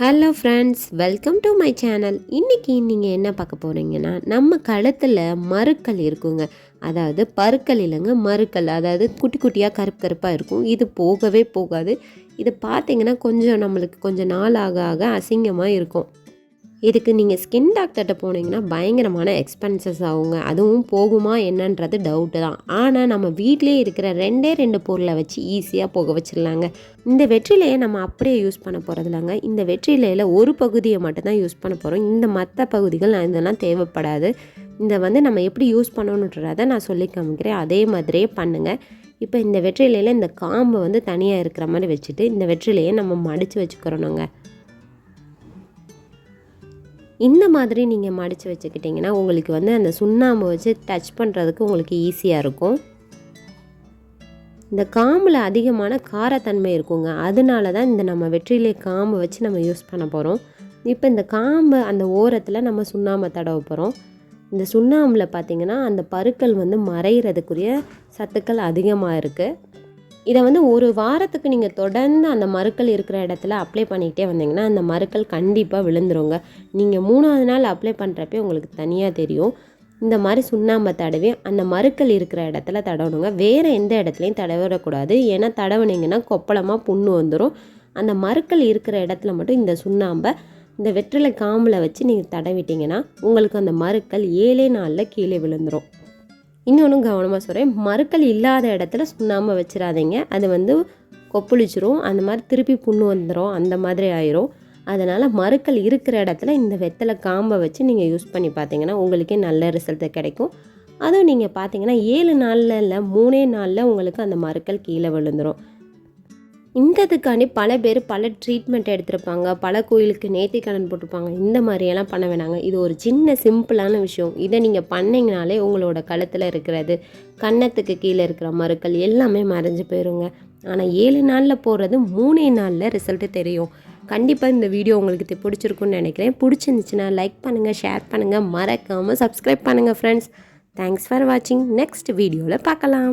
Hello friends welcome to my channel இன்றைக்கி நீங்கள் என்ன பார்க்க போகிறீங்கன்னா நம்ம களத்தில் மறுக்கல் இருக்குங்க. அதாவது பருக்கல் இல்லைங்க மறுக்கல் அதாவது குட்டி குட்டியாக கருப்பு கருப்பாக இருக்கும். இது போகவே போகாது. இது பார்த்தீங்கன்னா கொஞ்சம் நம்மளுக்கு கொஞ்சம் நாள் ஆக ஆக அசிங்கமாக இருக்கும். இதுக்கு நீங்கள் ஸ்கின் டாக்டர்கிட்ட போனீங்கன்னா பயங்கரமான எக்ஸ்பென்சஸ் ஆகுங்க. அதுவும் போகுமா என்னன்றது டவுட்டு தான். ஆனால் நம்ம வீட்டிலே இருக்கிற ரெண்டே ரெண்டு பொருளை வச்சு ஈஸியாக போக வச்சிடலாங்க. இந்த வெற்றிலையை நம்ம அப்படியே யூஸ் பண்ண போகிறதில்லங்க இந்த வெற்றிலையில் ஒரு பகுதியை மட்டும்தான் யூஸ் பண்ண போகிறோம் இந்த மற்ற பகுதிகள் இதெல்லாம் தேவைப்படாது. இந்த வந்து நம்ம எப்படி யூஸ் பண்ணணுன்றதை நான் சொல்லி காமிக்கிறேன். அதே மாதிரியே பண்ணுங்கள் இப்போ இந்த வெற்றிலையில் இந்த காம்பு வந்து தனியாக இருக்கிற மாதிரி வச்சுட்டு இந்த வெற்றிலையை நம்ம மடித்து வச்சுக்கிறோனுங்க இந்த மாதிரி நீங்கள் மடித்து வச்சுக்கிட்டிங்கன்னா உங்களுக்கு வந்து அந்த சுண்ணாம்பு வச்சு டச் பண்ணுறதுக்கு உங்களுக்கு ஈஸியாக இருக்கும். இந்த காம்பில் அதிகமான காரத்தன்மை இருக்குங்க. அதனால தான் இந்த நம்ம வெற்றிலை காம்பு வச்சு நம்ம யூஸ் பண்ண போகிறோம் இப்போ இந்த காம்பு அந்த ஓரத்தில் நம்ம சுண்ணாம்பை தடவ போகிறோம் இந்த சுண்ணாம்பில் பார்த்திங்கன்னா அந்த பருக்கள் வந்து மறைகிறதுக்குரிய சத்துக்கள் அதிகமாக இருக்குது இதை வந்து ஒரு வாரத்துக்கு நீங்கள் தொடர்ந்து அந்த மறுக்கள் இருக்கிற இடத்துல அப்ளை பண்ணிக்கிட்டே வந்தீங்கன்னா அந்த மறுக்கள் கண்டிப்பாக விழுந்துருங்க. நீங்கள் மூணாவது நாள் அப்ளை பண்ணுறப்பே உங்களுக்கு தனியாக தெரியும். இந்த மாதிரி சுண்ணாம்பை தடவி அந்த மறுக்கள் இருக்கிற இடத்துல தடவணுங்க வேறு எந்த இடத்துலையும் தடவிடக்கூடாது. ஏன்னா தடவுனீங்கன்னா கொப்பளமாக புண்ணு வந்துடும் அந்த மறுக்கள் இருக்கிற இடத்துல மட்டும் இந்த சுண்ணாம்பை இந்த வெற்றிலை காம்பில் வச்சு நீங்கள் தடவிட்டிங்கன்னா உங்களுக்கு அந்த மறுக்கள் ஏழே நாளில் கீழே விழுந்துடும் இன்னொன்று கவனமாக சொல்கிறேன் மறுக்கள் இல்லாத இடத்துல சுண்ணாம்பை வச்சிடாதீங்க அது வந்து கொப்பளிச்சிரும். அந்த மாதிரி திருப்பி புண்ணு வந்துடும் அந்த மாதிரி ஆயிரும். அதனால் மறுக்கள் இருக்கிற இடத்துல இந்த வெத்தலை காம்பை வச்சு நீங்கள் யூஸ் பண்ணி பார்த்தீங்கன்னா உங்களுக்கே நல்ல ரிசல்ட்டு கிடைக்கும். அதுவும் நீங்கள் பார்த்தீங்கன்னா ஏழு நாளில் இல்லை மூணே நாளில் உங்களுக்கு அந்த மறுக்கள் கீழே விழுந்துடும் இந்ததுக்காண்டி பல பேர் பல ட்ரீட்மெண்ட் எடுத்திருப்பாங்க. பல கோயிலுக்கு நேர்த்திக்கடன் போட்டிருப்பாங்க. இந்த மாதிரியெல்லாம் பண்ண வேணாங்க. இது ஒரு சின்ன சிம்பிளான விஷயம். இதை நீங்கள் பண்ணிங்கனாலே உங்களோட கழுத்தில் இருக்கிறது கன்னத்துக்கு கீழே இருக்கிற மறுக்கள் எல்லாமே மறைஞ்சு போயிருங்க. ஆனால் ஏழு நாளில் போடுறது மூணே நாளில் ரிசல்ட்டு தெரியும். கண்டிப்பாக இந்த வீடியோ உங்களுக்கு பிடிச்சிருக்குன்னு நினைக்கிறேன். பிடிச்சிருந்துச்சுன்னா லைக் பண்ணுங்கள் ஷேர் பண்ணுங்கள் மறக்காமல் சப்ஸ்கிரைப் பண்ணுங்கள் ஃப்ரெண்ட்ஸ் தேங்க்ஸ் ஃபார் வாட்சிங் நெக்ஸ்ட் வீடியோவில் பார்க்கலாம்.